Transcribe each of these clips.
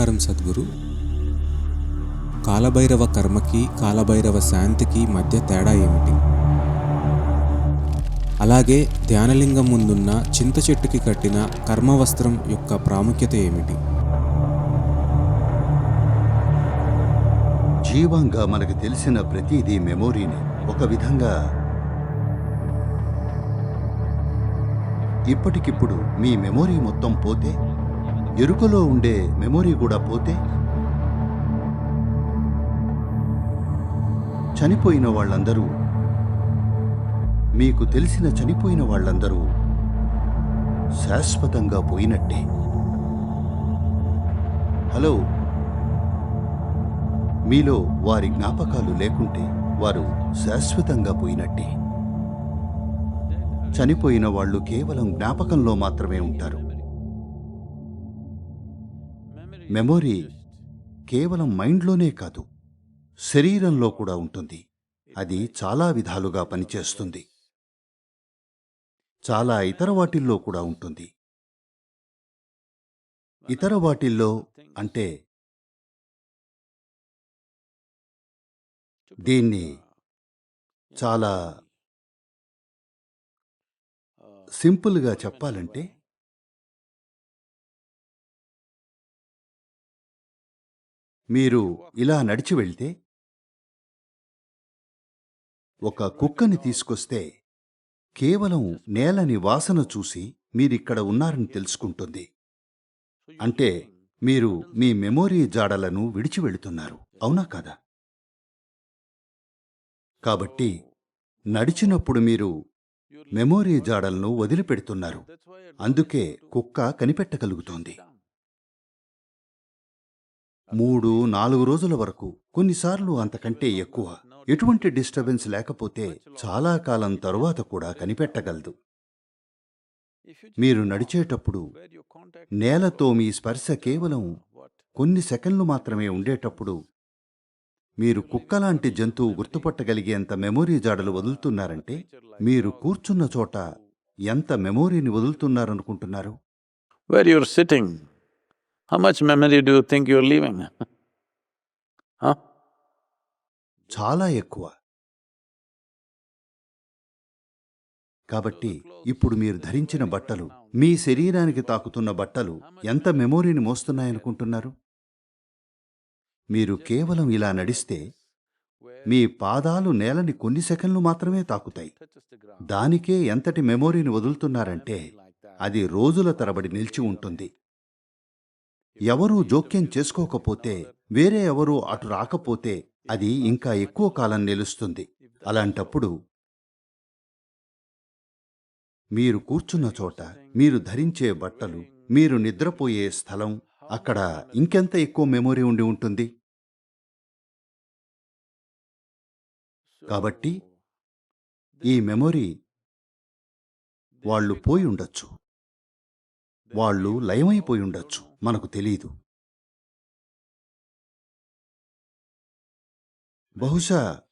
నమస్కారం సద్గురు. కాలభైరవ కర్మకి కాలభైరవ శాంతికి మధ్య తేడా ఏమిటి? అలాగే ధ్యానలింగం ముందున్న చింత చెట్టుకి కట్టిన కర్మవస్త్రం యొక్క ప్రాముఖ్యత ఏమిటి? జీవంగా మనకు తెలిసిన ప్రతిదీ మెమోరీని ఒక విధంగా ఇప్పటికిప్పుడు మీ మెమొరీ మొత్తం పోతే ఎరుకలో ఉండే మెమొరీ కూడా పోతే చనిపోయిన వాళ్ళందరూ మీకు తెలిసిన చనిపోయిన వాళ్ళందరూ శాశ్వతంగా పోయినట్టే. హలో. మీలో వారి జ్ఞాపకాలు లేకుంటే వారు శాశ్వతంగా పోయినట్టే. చనిపోయిన వాళ్ళు కేవలం జ్ఞాపకంలో మాత్రమే ఉంటారు. మెమొరీ కేవలం మైండ్లోనే కాదు శరీరంలో కూడా ఉంటుంది. అది చాలా విధాలుగా పనిచేస్తుంది. చాలా ఇతర వాటిల్లో కూడా ఉంటుంది. ఇతర వాటిల్లో అంటే దీన్ని చాలా సింపుల్గా చెప్పాలంటే మీరు ఇలా నడిచి వెళ్తే ఒక కుక్కని తీసుకొస్తే కేవలం నేలని వాసన చూసి మీరిక్కడ ఉన్నారని తెలుసుకుంటుంది. అంటే మీరు మీ మెమోరీ జాడలను విడిచి వెళుతున్నారు అవునా కాదా? కాబట్టి నడిచినప్పుడు మీరు మెమోరీ జాడలను వదిలిపెడుతున్నారు. అందుకే కుక్క కనిపెట్టగలుగుతోంది. మూడు నాలుగు రోజుల వరకు కొన్నిసార్లు అంతకంటే ఎక్కువ. ఎటువంటి డిస్టర్బెన్స్ లేకపోతే చాలా కాలం తరువాత కూడా కనిపెట్టగలదు. మీరు నడిచేటప్పుడు నేలతో మీ స్పర్శ కేవలం కొన్ని సెకండ్లు మాత్రమే ఉండేటప్పుడు మీరు కుక్కలాంటి జంతువు గుర్తుపట్టగలిగేంత మెమొరీ జాడలు వదులుతున్నారంటే మీరు కూర్చున్న చోట ఎంత మెమొరీని వదులుతున్నారనుకుంటున్నారు? Where you're sitting how much memory do you think you're leaving? huh? చాలా ఎక్కువ కాబట్టి ఇప్పుడు మీరు ధరించిన బట్టలు మీ శరీరానికి తాకుతున్న బట్టలు ఎంత మెమోరీని మోస్తున్నాయనుకుంటున్నారు మీరు కేవలం ఇలా నడిస్తే మీ పాదాలు నేలని కొన్ని సెకండ్లు మాత్రమే తాకుతాయి దానికే ఎంతటి మెమోరీని వదులుతున్నారంటే అది రోజుల తరబడి నిలిచి ఉంటుంది ఎవరూ జోక్యం చేసుకోకపోతే వేరే ఎవరూ అటు రాకపోతే అది ఇంకా ఎక్కువ కాలం నిలుస్తుంది. అలాంటప్పుడు మీరు కూర్చున్న చోట మీరు ధరించే బట్టలు మీరు నిద్రపోయే స్థలం అక్కడ ఇంకెంత ఎక్కువ మెమొరీ ఉండి ఉంటుంది? కాబట్టి ఈ మెమొరీ వాళ్ళు పోయి ఉండొచ్చు. వాళ్ళు లయమైపోయి ఉండొచ్చు. మనకు తెలియదు బహుశా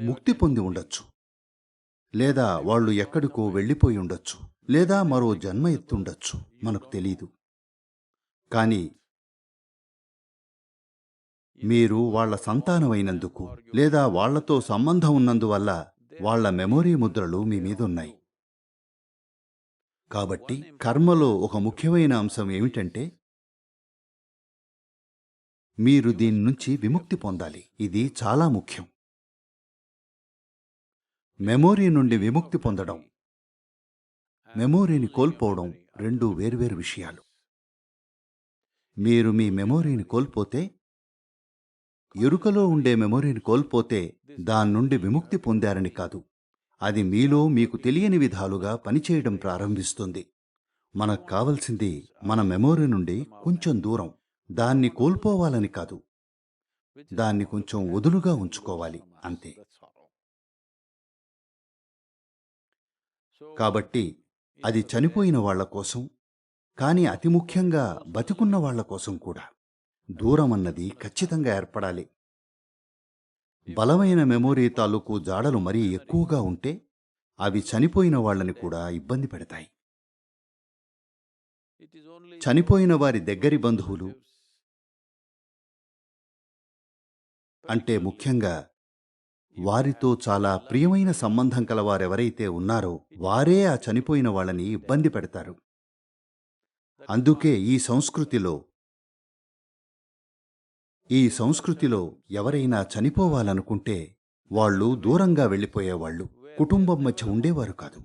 ముక్తి పొంది ఉండొచ్చు. లేదా వాళ్ళు ఎక్కడికో వెళ్ళిపోయి ఉండొచ్చు. లేదా మరో జన్మ ఎత్తుండొచ్చు. మనకు తెలీదు. కానీ మీరు వాళ్ళ సంతానమైనందుకు లేదా వాళ్ళతో సంబంధం ఉన్నందువల్ల వాళ్ళ మెమొరీ ముద్రలు మీ మీదున్నాయి. కాబట్టి కర్మలో ఒక ముఖ్యమైన అంశం ఏమిటంటే మీరు దీని నుంచి విముక్తి పొందాలి. ఇది చాలా ముఖ్యం. మెమోరీ నుండి విముక్తి పొందడం మెమోరీని కోల్పోవడం రెండు వేర్వేరు విషయాలు. మీరు మీ మెమోరీని కోల్పోతే ఎరుకలో ఉండే మెమొరీని కోల్పోతే దాని నుండి విముక్తి పొందారని కాదు. అది మీలో మీకు తెలియని విధాలుగా పనిచేయడం ప్రారంభిస్తుంది. మనకు కావలసింది మన మెమొరీ నుండి కొంచెం దూరం. దాన్ని కోల్పోవాలని కాదు. దాన్ని కొంచెం వదులుగా ఉంచుకోవాలి. అంతే. కాబట్టి అది చనిపోయిన వాళ్ళ కోసం కానీ అతి ముఖ్యంగా బతికున్న వాళ్ళ కోసం కూడా. దూరం అన్నది ఖచ్చితంగా ఏర్పడాలి. బలమైన మెమొరీ తాలూకు జాడలు మరీ ఎక్కువగా ఉంటే అవి చనిపోయిన వాళ్ళని కూడా ఇబ్బంది పెడతాయి. చనిపోయిన వారి దగ్గరి బంధువులు అంటే ముఖ్యంగా వారితో చాలా ప్రియమైన సంబంధం కలవారెవరైతే ఉన్నారో వారే ఆ చనిపోయిన వాళ్ళని ఇబ్బంది పెడతారు. అందుకే ఈ సంస్కృతిలో ఈ సంస్కృతిలో ఎవరైనా చనిపోవాలనుకుంటే వాళ్ళు దూరంగా వెళ్ళిపోయేవాళ్ళు కుటుంబం మధ్య ఉండేవారు కాదు.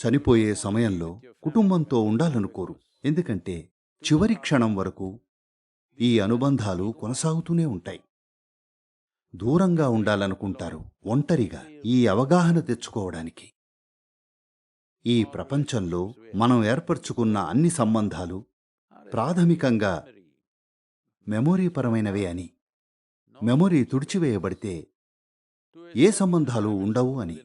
చనిపోయే సమయంలో కుటుంబంతో ఉండాలనుకోరు ఎందుకంటే చివరి క్షణం వరకు ఈ అనుబంధాలు కొనసాగుతూనే ఉంటాయి. దూరంగా ఉండాలనుకుంటారు ఒంటరిగా ఈ అవగాహన తెచ్చుకోవడానికి. ఈ ప్రపంచంలో మనం ఏర్పరచుకున్న అన్ని సంబంధాలు ప్రాథమికంగా మెమొరీపరమైనవే అని. మెమొరీ తుడిచివేయబడితే ఏ సంబంధాలు ఉండవు అని.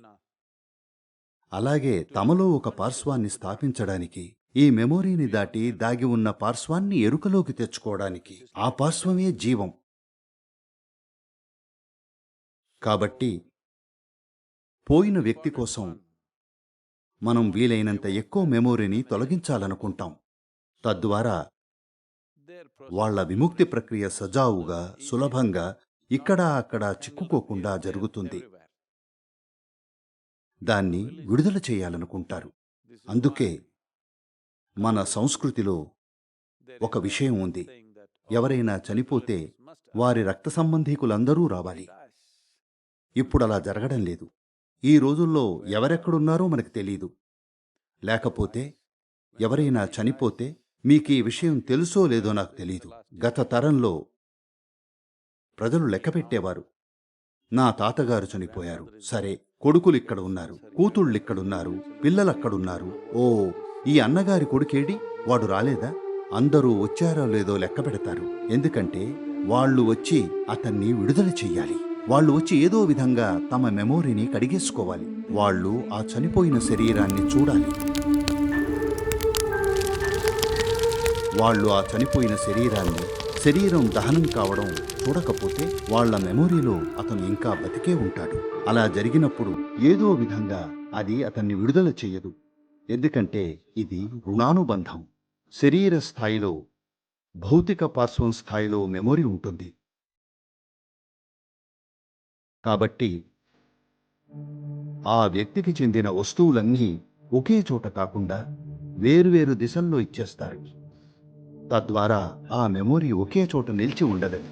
అలాగే తమలో ఒక పార్శ్వాన్ని స్థాపించడానికి ఈ మెమొరీని దాటి దాగి ఉన్న పార్శ్వాన్ని ఎరుకలోకి తెచ్చుకోవడానికి ఆ పార్శ్వమే జీవం. కాబట్టి పోయిన వ్యక్తి కోసం మనం వీలైనంత ఎక్కువ మెమొరీని తొలగించాలనుకుంటాం. తద్వారా వాళ్ళ విముక్తి ప్రక్రియ సజావుగా సులభంగా ఇక్కడ అక్కడ చిక్కుకోకుండా జరుగుతుంది. దాన్ని విడుదల చేయాలనుకుంటారు. అందుకే మన సంస్కృతిలో ఒక విషయం ఉంది. ఎవరైనా చనిపోతే వారి రక్త సంబంధీకులందరూ రావాలి. ఇప్పుడు అలా జరగడం లేదు. ఈ రోజుల్లో ఎవరెక్కడున్నారో మనకు తెలీదు. లేకపోతే ఎవరైనా చనిపోతే మీకు ఈ విషయం తెలుసో లేదో నాకు తెలీదు. గత తరంలో ప్రజలు లెక్కపెట్టేవారు నా తాతగారు చనిపోయారు. సరే కొడుకులు ఇక్కడ ఉన్నారు. కూతుళ్ళు ఇక్కడున్నారు పిల్లలక్కడున్నారు ఓ ఈ అన్నగారి కొడుకేడి వాడు రాలేదా? అందరూ వచ్చారో లేదో లెక్క పెడతారు. ఎందుకంటే వాళ్ళు వచ్చి అతన్ని విడుదల చెయ్యాలి. వాళ్ళు వచ్చి ఏదో విధంగా తమ మెమోరీని కడిగేసుకోవాలి. వాళ్ళు ఆ చనిపోయిన శరీరాన్ని చూడాలి. వాళ్ళు ఆ చనిపోయిన శరీరాన్ని శరీరం దహనం కావడం చూడకపోతే వాళ్ళ మెమొరీలో అతను ఇంకా బతికే ఉంటాడు. అలా జరిగినప్పుడు ఏదో విధంగా అది అతన్ని విడుదల చెయ్యదు ఎందుకంటే ఇది రుణానుబంధం. శరీర స్థాయిలో భౌతిక పార్శ్వం స్థాయిలో మెమొరీ ఉంటుంది. కాబట్టి ఆ వ్యక్తికి చెందిన వస్తువులన్నీ ఒకే చోట కాకుండా వేరువేరు దిశల్లో ఇచ్చేస్తారు. తద్వారా ఆ మెమొరీ ఒకే చోట నిలిచి ఉండదు.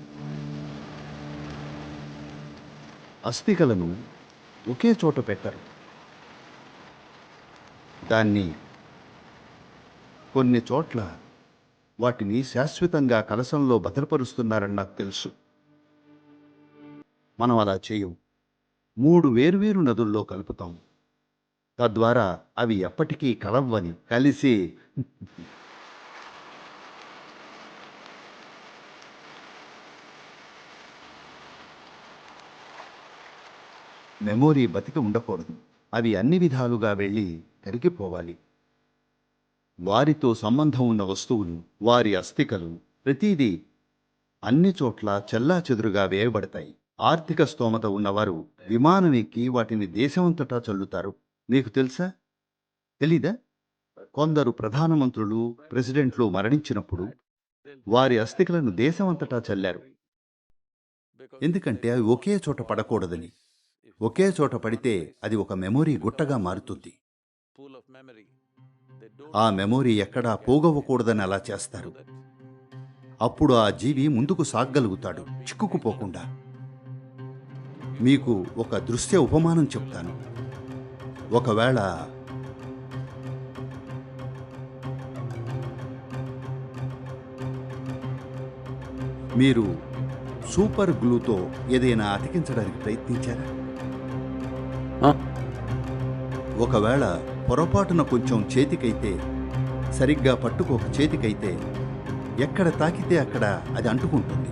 అస్థికలను ఒకే చోట పెట్టరు. దాన్ని కొన్ని చోట్ల వాటిని శాశ్వతంగా కలశంలో భద్రపరుస్తున్నారని నాకు తెలుసు. మనం అలా చేయం మూడు వేర్వేరు నదుల్లో కలుపుతాం తద్వారా అవి ఎప్పటికీ కలవ్వని కలిసి మెమోరీ బతికి ఉండకూడదు. అవి అన్ని విధాలుగా వెళ్ళి కరిగిపోవాలి వారితో సంబంధం ఉన్న వస్తువులు వారి అస్థికలు ప్రతిదీ అన్ని చోట్ల చెల్లా చెదురుగా వేయబడతాయి. ఆర్థిక స్తోమత ఉన్నవారు విమానం ఎక్కి వాటిని దేశమంతటా చల్లుతారు. మీకు తెలుసా? తెలీదా? కొందరు ప్రధానమంత్రులు ప్రెసిడెంట్లు మరణించినప్పుడు వారి అస్థికలను దేశమంతటా చల్లారు. ఎందుకంటే అవి ఒకే చోట పడకూడదని. ఒకే చోట పడితే అది ఒక మెమొరీ గుట్టగా మారుతుంది. ఆ మెమొరీ ఎక్కడా పోగవ్వకూడదని అలా చేస్తారు. అప్పుడు ఆ జీవి ముందుకు సాగగలుగుతాడు చిక్కుకుపోకుండా. మీకు ఒక దృశ్య ఉపమానం చెప్తాను. ఒకవేళ మీరు సూపర్ గ్లూతో ఏదైనా అతికించడానికి ప్రయత్నించారా? ఒకవేళ పొరపాటున కొంచెం చేతికైతే సరిగ్గా పట్టుకోక చేతికైతే ఎక్కడ తాకితే అక్కడ అది అంటుకుంటుంది.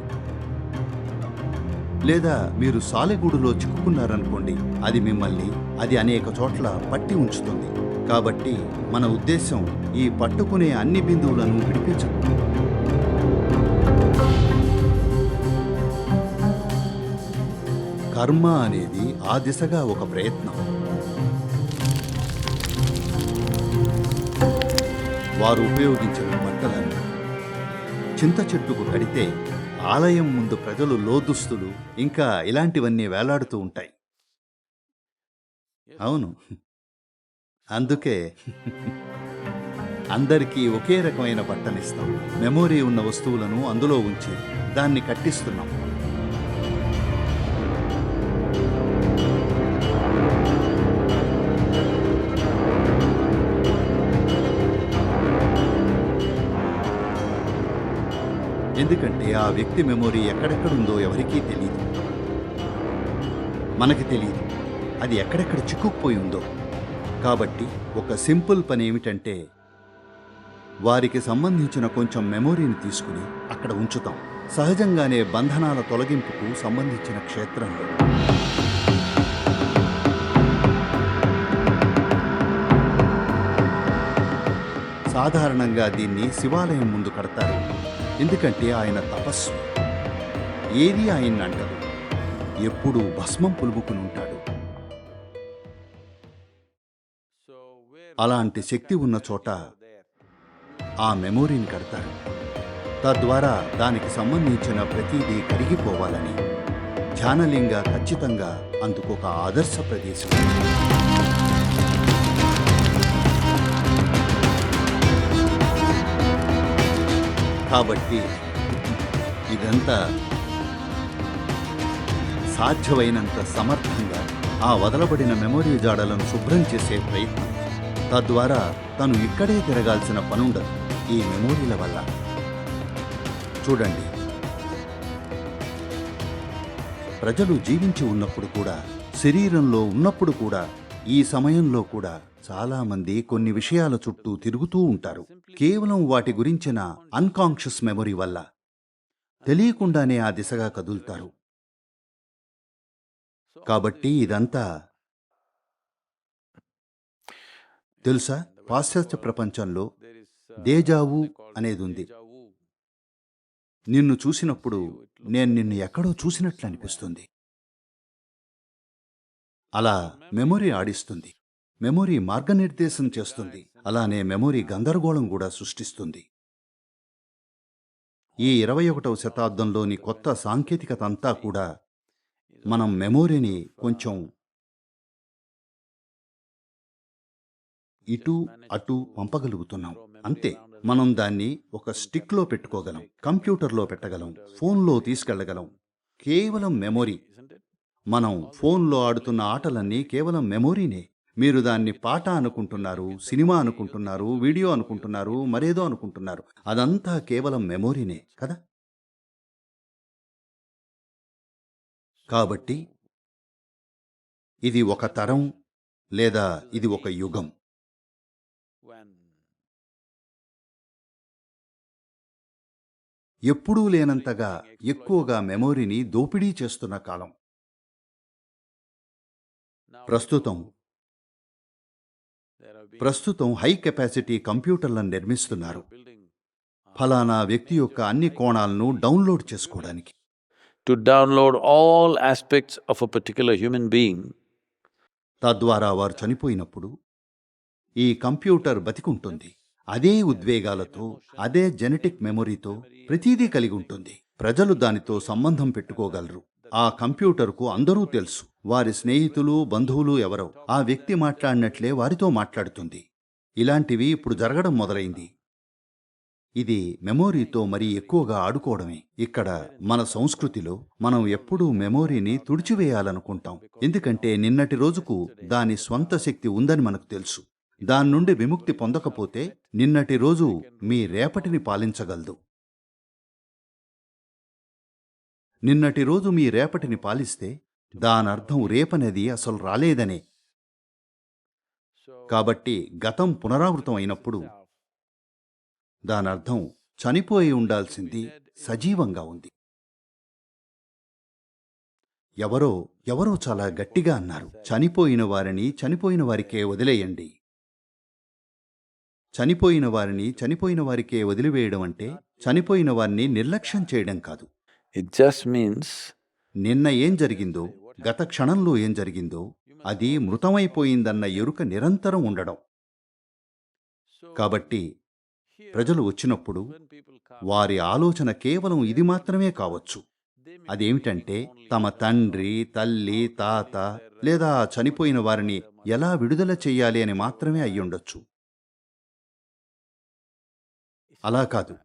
లేదా మీరు సాలెగూడులో చిక్కుకున్నారనుకోండి అది మిమ్మల్ని అది అనేక చోట్ల పట్టి ఉంచుతుంది. కాబట్టి మన ఉద్దేశం ఈ పట్టుకునే అన్ని బిందువులను విడిపించడం. కర్మ అనేది ఆ దిశగా ఒక ప్రయత్నం. వారు ఉపయోగించిన బట్టలను చింత చెట్టుకు కడితే ఆలయం ముందు ప్రజలు లోదుస్తులు ఇంకా ఇలాంటివన్నీ వేలాడుతూ ఉంటాయి. అవును. అందుకే అందరికీ ఒకే రకమైన బట్టనిస్తాం మెమోరీ ఉన్న వస్తువులను అందులో ఉంచి దాన్ని కట్టిస్తున్నాం. ఎందుకంటే ఆ వ్యక్తి మెమొరీ ఎక్కడెక్కడుందో ఎవరికీ తెలియదు మనకి తెలియదు అది ఎక్కడెక్కడ చిక్కుకుపోయి ఉందో. కాబట్టి ఒక సింపుల్ పని ఏమిటంటే వారికి సంబంధించిన కొంచెం మెమొరీని తీసుకుని అక్కడ ఉంచుతాం. సహజంగానే బంధనాల తొలగింపుకు సంబంధించిన క్షేత్రంలో. సాధారణంగా దీన్ని శివాలయం ముందు కడతారు. ఎందుకంటే ఆయన తపస్సు. ఏది ఆయన అంటదు ఎప్పుడూ భస్మం పులుముకుని ఉంటాడు. అలాంటి శక్తి ఉన్న చోట ఆ మెమోరీని కడతారు. తద్వారా దానికి సంబంధించిన ప్రతిదీ కరిగిపోవాలని ధ్యానలింగ ఖచ్చితంగా అందుకొక ఆదర్శ ప్రదేశం. కాబట్టి ఇదంతా సాధ్యమైనంత సమర్థంగా ఆ వదలబడిన మెమొరీ జాడలను శుభ్రం చేసే ప్రయత్నం. తద్వారా తను ఇక్కడే తిరగాల్సిన పనుండదు ఈ మెమోరీల వల్ల. చూడండి. ప్రజలు జీవించి ఉన్నప్పుడు కూడా శరీరంలో ఉన్నప్పుడు కూడా ఈ సమయంలో కూడా చాలామంది కొన్ని విషయాల చుట్టూ తిరుగుతూ ఉంటారు. కేవలం వాటి గురించిన అన్కాన్షియస్ మెమొరీ వల్ల. తెలియకుండానే ఆ దిశగా కదులుతారు. కాబట్టి ఇదంతా తెలుసా? పాశ్చాత్య ప్రపంచంలో దేజావు అనేది ఉంది. నిన్ను చూసినప్పుడు నేను నిన్ను ఎక్కడో చూసినట్లు అనిపిస్తుంది. అలా మెమొరీ ఆడిస్తుంది. మెమొరీ మార్గనిర్దేశం చేస్తుంది. అలానే మెమొరీ గందరగోళం కూడా సృష్టిస్తుంది. ఈ ఇరవై ఒకటవ శతాబ్దంలోని కొత్త సాంకేతికత అంతా కూడా మనం మెమొరీని కొంచెం ఇటు అటు పంపగలుగుతున్నాం. అంతే. మనం దాన్ని ఒక స్టిక్లో పెట్టుకోగలం. కంప్యూటర్లో పెట్టగలం. ఫోన్లో తీసుకెళ్ళగలం కేవలం మెమొరీ. మనం ఫోన్లో ఆడుతున్న ఆటలన్నీ కేవలం మెమొరీనే. మీరు దాన్ని పాట అనుకుంటున్నారు సినిమా అనుకుంటున్నారు వీడియో అనుకుంటున్నారు మరేదో అనుకుంటున్నారు. అదంతా కేవలం మెమొరీనే కదా? కాబట్టి ఇది ఒక తరం లేదా ఇది ఒక యుగం. ఎప్పుడూ లేనంతగా ఎక్కువగా మెమొరీని దోపిడీ చేస్తున్న కాలం. ప్రస్తుతం. ప్రస్తుతం హై కెపాసిటీ కంప్యూటర్లను నిర్మిస్తున్నారు. ఫలానా వ్యక్తి యొక్క అన్ని కోణాలను డౌన్లోడ్ చేసుకోవడానికి. To download all aspects of a particular human being. తద్వారా వారు చనిపోయినప్పుడు ఈ కంప్యూటర్ బతికుంటుంది. అదే ఉద్వేగాలతో అదే జెనెటిక్ మెమొరీతో ప్రతిదీ కలిగి ఉంటుంది. ప్రజలు దానితో సంబంధం పెట్టుకోగలరు. ఆ కంప్యూటర్కు అందరూ తెలుసు. వారి స్నేహితులు బంధువులు ఎవరో. ఆ వ్యక్తి మాట్లాడినట్లే వారితో మాట్లాడుతుంది. ఇలాంటివి ఇప్పుడు జరగడం మొదలైంది. ఇది మెమోరీతో మరీ ఎక్కువగా ఆడుకోవడమే. ఇక్కడ మన సంస్కృతిలో మనం ఎప్పుడూ మెమొరీని తుడిచివేయాలనుకుంటాం. ఎందుకంటే నిన్నటి రోజుకు దాని స్వంత శక్తి ఉందని మనకు తెలుసు. దాని నుండి విముక్తి పొందకపోతే నిన్నటి రోజు మీ రేపటిని పాలించగలదు. నిన్నటి రోజు మీ రేపటిని పాలిస్తే దానర్థం రేపనేది అసలు రాలేదనే. కాబట్టి గతం పునరావృతం అయినప్పుడు దానర్థం చనిపోయి ఉండాల్సింది సజీవంగా ఉంది. ఎవరో ఎవరో చాలా గట్టిగా అన్నారు చనిపోయిన వారిని చనిపోయిన వారికే వదిలేయండి. చనిపోయిన వారిని చనిపోయిన వారికే వదిలివేయడం అంటే చనిపోయిన వారిని నిర్లక్ష్యం చేయడం కాదు. It just means నిన్న ఏం జరిగిందో గత క్షణంలో ఏం జరిగిందో అది మృతమైపోయిందన్న ఎరుక నిరంతరం ఉండడం. కాబట్టి ప్రజలు వచ్చినప్పుడు వారి ఆలోచన కేవలం ఇది మాత్రమే కావచ్చు. అదేమిటంటే తమ తండ్రి తల్లి తాత లేదా చనిపోయిన వారిని ఎలా విడుదల చెయ్యాలి అని మాత్రమే అయ్యుండొచ్చు. అలా కాదు.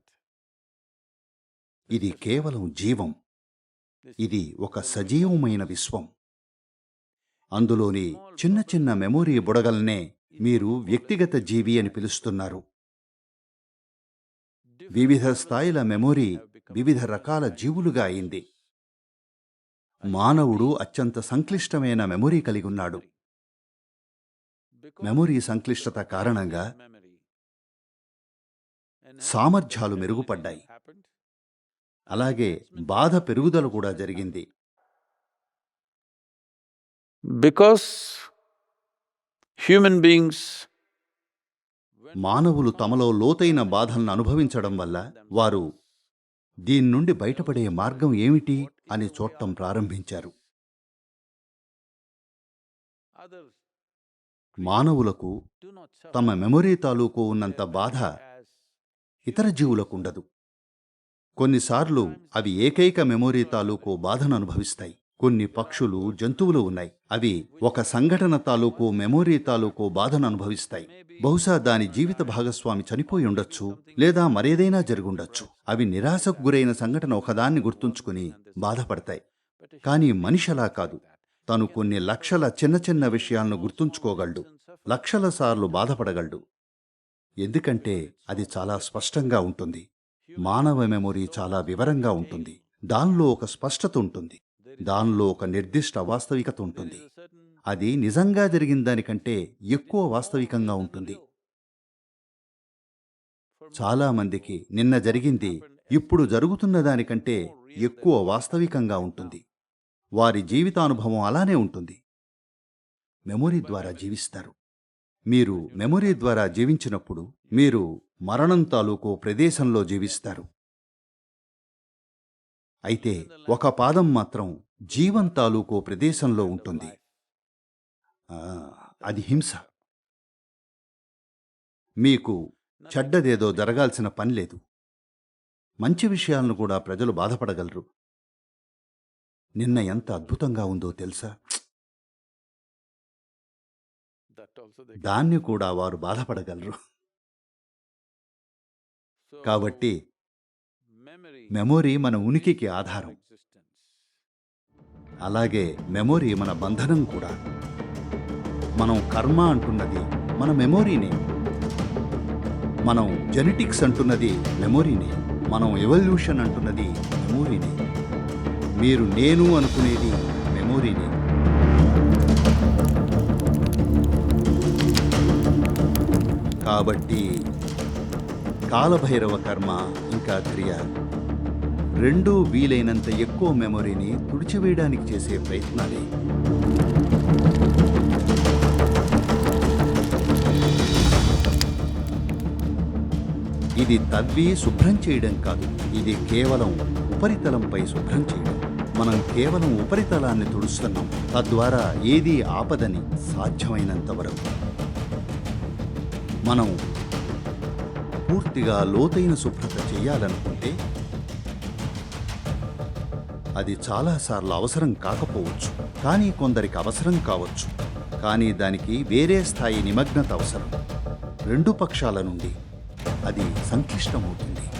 ఇది కేవలం జీవం. ఇది ఒక సజీవమైన విశ్వం. అందులోని చిన్న చిన్న మెమొరీ బుడగల్నే మీరు వ్యక్తిగత జీవి అని పిలుస్తున్నారు. వివిధ స్థాయిల మెమొరీ వివిధ రకాల జీవులుగా అయింది. మానవుడు అత్యంత సంక్లిష్టమైన మెమొరీ కలిగి ఉన్నాడు. మెమొరీ సంక్లిష్టత కారణంగా సామర్థ్యాలు మెరుగుపడ్డాయి. అలాగే బాధ పెరుగుదల కూడా జరిగింది. Because human beings మానవులు తమలో లోతైన బాధలను అనుభవించడం వల్ల వారు దీని నుండి బయటపడే మార్గం ఏమిటి అని చూడటం ప్రారంభించారు. మానవులకు తమ మెమొరీ తాలూకు ఉన్నంత బాధ ఇతర జీవులకు కొన్నిసార్లు అవి ఏకైక మెమొరీ తాలూకు బాధను అనుభవిస్తాయి. కొన్ని పక్షులు జంతువులు ఉన్నాయి. అవి ఒక సంఘటన తాలూకు మెమోరీ తాలూకు బాధను అనుభవిస్తాయి. బహుశా దాని జీవిత భాగస్వామి చనిపోయి ఉండొచ్చు లేదా మరేదైనా జరుగుండొచ్చు అవి నిరాశకు గురైన సంఘటన ఒకదాన్ని గుర్తుంచుకుని బాధపడతాయి. కానీ మనిషి అలా కాదు. తను కొన్ని లక్షల చిన్న చిన్న విషయాలను గుర్తుంచుకోగలడు. లక్షల సార్లు బాధపడగలడు. ఎందుకంటే అది చాలా స్పష్టంగా ఉంటుంది. మానవ మెమొరీ చాలా వివరంగా ఉంటుంది. దానిలో ఒక స్పష్టత ఉంటుంది. దానిలో ఒక నిర్దిష్ట వాస్తవికత ఉంటుంది. అది నిజంగా జరిగిన దానికంటే ఎక్కువ వాస్తవికంగా ఉంటుంది. చాలా మందికి నిన్న జరిగింది ఇప్పుడు జరుగుతున్న దానికంటే ఎక్కువ వాస్తవికంగా ఉంటుంది. వారి జీవితానుభవం అలానే ఉంటుంది. మెమొరీ ద్వారా జీవిస్తారు. మీరు మెమొరీ ద్వారా జీవించినప్పుడు మీరు మరణం తాలూకు ప్రదేశంలో జీవిస్తారు. అయితే ఒక పాదం మాత్రం జీవం తాలూకు ప్రదేశంలో ఉంటుంది. అది హింస. మీకు చెడ్డదేదో జరగాల్సిన పని లేదు. మంచి విషయాలను కూడా ప్రజలు బాధపడగలరు. నిన్న ఎంత అద్భుతంగా ఉందో తెలుసా? దాన్ని కూడా వారు బాధపడగలరు. కాబట్టి మెమొరీ మన ఉనికికి ఆధారం. అలాగే మెమొరీ మన బంధనం కూడా. మనం కర్మ అంటున్నది మన మెమొరీనే. మనం జెనెటిక్స్ అంటున్నది మెమొరీనే. మనం ఎవల్యూషన్ అంటున్నది మెమొరీనే. మీరు నేను అనుకునేది మెమొరీనే. కాబట్టి కాలభైరవ కర్మ ఇంకా క్రియ రెండూ వీలైనంత ఎక్కువ మెమొరీని తుడిచివేయడానికి చేసే ప్రయత్నాలే. ఇది తవ్వి శుభ్రం చేయడం కాదు. ఇది కేవలం ఉపరితలంపై శుభ్రం చేయడం. మనం కేవలం ఉపరితలాన్ని తుడుస్తున్నాం. తద్వారా ఏదీ ఆపదని సాధ్యమైనంత వరకు. మనం పూర్తిగా లోతైన శుభ్రత చేయాలనుకుంటే అది చాలాసార్లు అవసరం కాకపోవచ్చు. కానీ కొందరికి అవసరం కావచ్చు. కానీ దానికి వేరే స్థాయి నిమగ్నత అవసరం. రెండు పక్షాల నుండి అది సంక్లిష్టమవుతుంది.